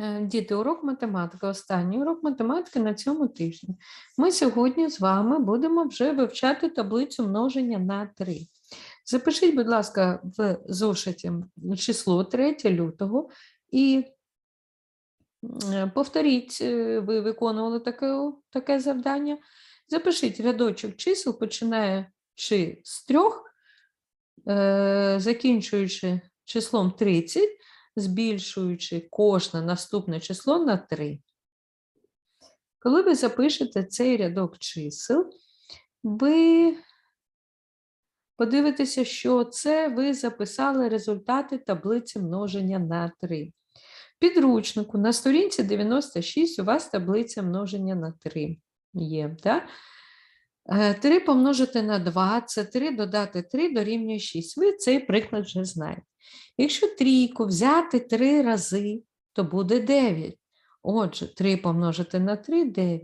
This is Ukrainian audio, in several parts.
Е, Діти, урок математики, останній урок математики на цьому тижні. Ми сьогодні з вами будемо вже вивчати таблицю множення на 3. Запишіть, будь ласка, в зошиті число 3 лютого і е, повторіть, е, ви виконували таке, таке завдання. Запишіть рядочок чисел, починаючи з трьох, е, закінчуючи числом 30 збільшуючи кожне наступне число на 3. Коли ви запишете цей рядок чисел, ви подивитеся, що це ви записали результати таблиці множення на 3. В підручнику на сторінці 96 у вас таблиця множення на 3 є. Да? 3 помножити на 2 це 3 додати 3 дорівнює 6. Ви цей приклад вже знаєте. Якщо трійку взяти 3 рази, то буде 9. Отже, 3 помножити на 3 9.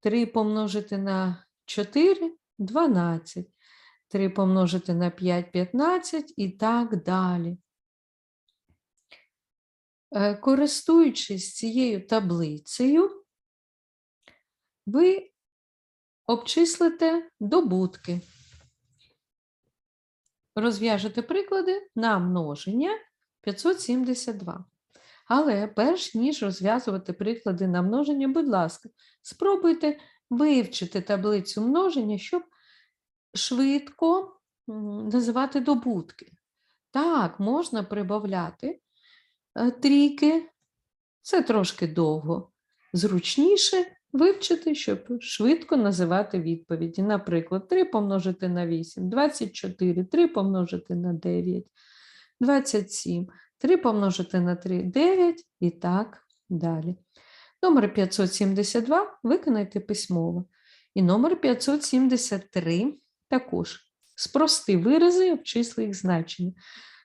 3 помножити на 4 12. 3 помножити на 5 15 і так далі. Е, Користуючись цією таблицею, ви обчислите добутки. Розв'яжете приклади на множення 572. Але перш ніж розв'язувати приклади на множення, будь ласка, спробуйте вивчити таблицю множення, щоб швидко називати добутки. Так, можна прибавляти е, трійки, це трошки довго. Зручніше вивчити, щоб швидко називати відповіді. Наприклад, 3 помножити на 8, 24, 3 помножити на 9, 27, 3 помножити на 3, 9 і так далі. Номер 572 виконайте письмово. І номер 573 також. Спрости вирази обчисли їх значення.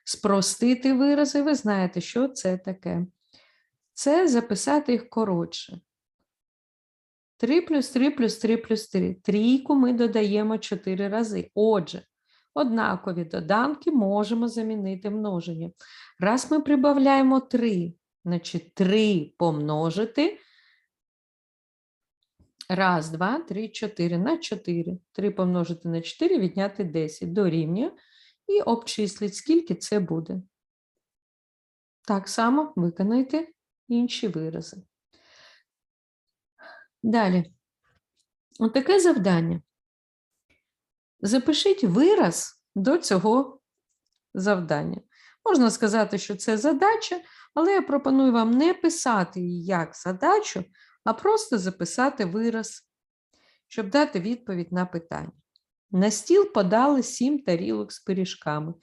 Спростити вирази, ви знаєте, що це таке. Це записати їх коротше. 3 плюс 3 плюс 3 плюс 3. Трійку ми додаємо 4 рази. Отже, однакові доданки можемо замінити множенням. Раз ми прибавляємо 3, значить 3 помножити. Раз, два, три, чотири на 4. 3 помножити на 4, відняти 10 дорівнює. І обчисліть, скільки це буде. Так само виконайте інші вирази. Далі. Отаке завдання. Запишіть вираз до цього завдання. Можна сказати, що це задача, але я пропоную вам не писати її як задачу, а просто записати вираз, щоб дати відповідь на питання. На стіл подали 7 тарілок з пиріжками,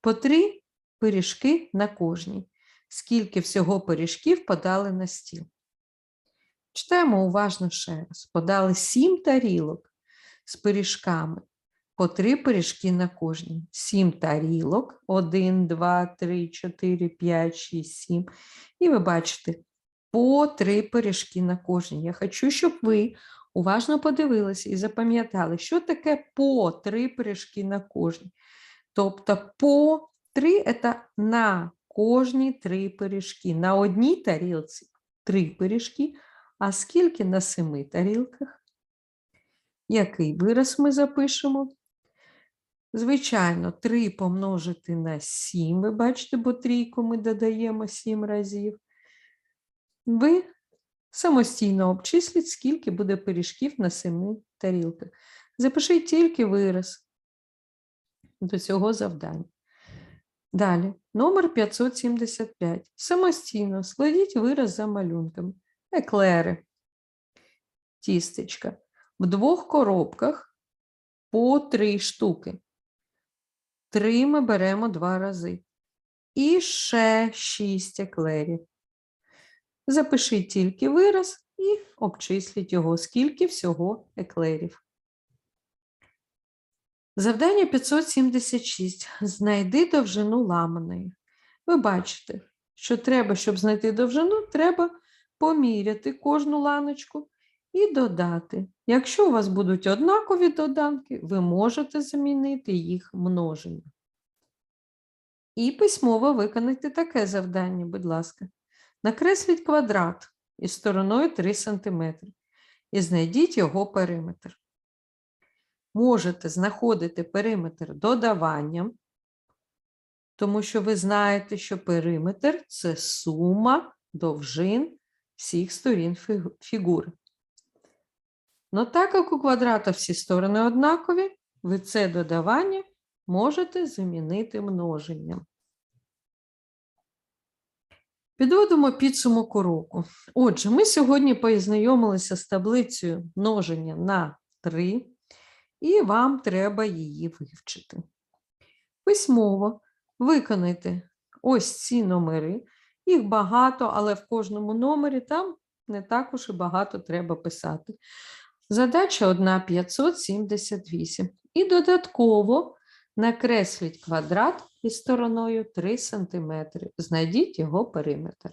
по 3 пиріжки на кожній. Скільки всього пиріжків подали на стіл? Читаємо уважно ще раз. Подали сім тарілок з пиріжками, по три пиріжки на кожній. Сім тарілок, один, два, три, чотири, п'ять, шість, сім. І ви бачите, по три пиріжки на кожній. Я хочу, щоб ви уважно подивилися і запам'ятали, що таке по три пиріжки на кожній. Тобто по три це на кожні три пиріжки. На одній тарілці три пиріжки. А скільки на семи тарілках? Який вираз ми запишемо? Звичайно, 3 помножити на 7, ви бачите, бо трійку ми додаємо 7 разів. Ви самостійно обчисліть, скільки буде пиріжків на 7 тарілках. Запишіть тільки вираз до цього завдання. Далі, номер 575. Самостійно складіть вираз за малюнками еклери, тістечка. В двох коробках по три штуки. Три ми беремо два рази. І ще шість еклерів. Запишіть тільки вираз і обчисліть його, скільки всього еклерів. Завдання 576. Знайди довжину ламаної. Ви бачите, що треба, щоб знайти довжину, треба поміряти кожну ланочку і додати. Якщо у вас будуть однакові доданки, ви можете замінити їх множенням. І письмово виконайте таке завдання, будь ласка. Накресліть квадрат із стороною 3 см і знайдіть його периметр. Можете знаходити периметр додаванням, тому що ви знаєте, що периметр це сума довжин всіх сторін фігу- фігури. Но так як у квадрата всі сторони однакові, ви це додавання можете замінити множенням. Підводимо підсумок уроку. Отже, ми сьогодні познайомилися з таблицею множення на 3, і вам треба її вивчити. Письмово виконайте ось ці номери. Їх багато, але в кожному номері там не також і багато треба писати. Задача одна 578. І додатково накресліть квадрат із стороною 3 см. Знайдіть його периметр.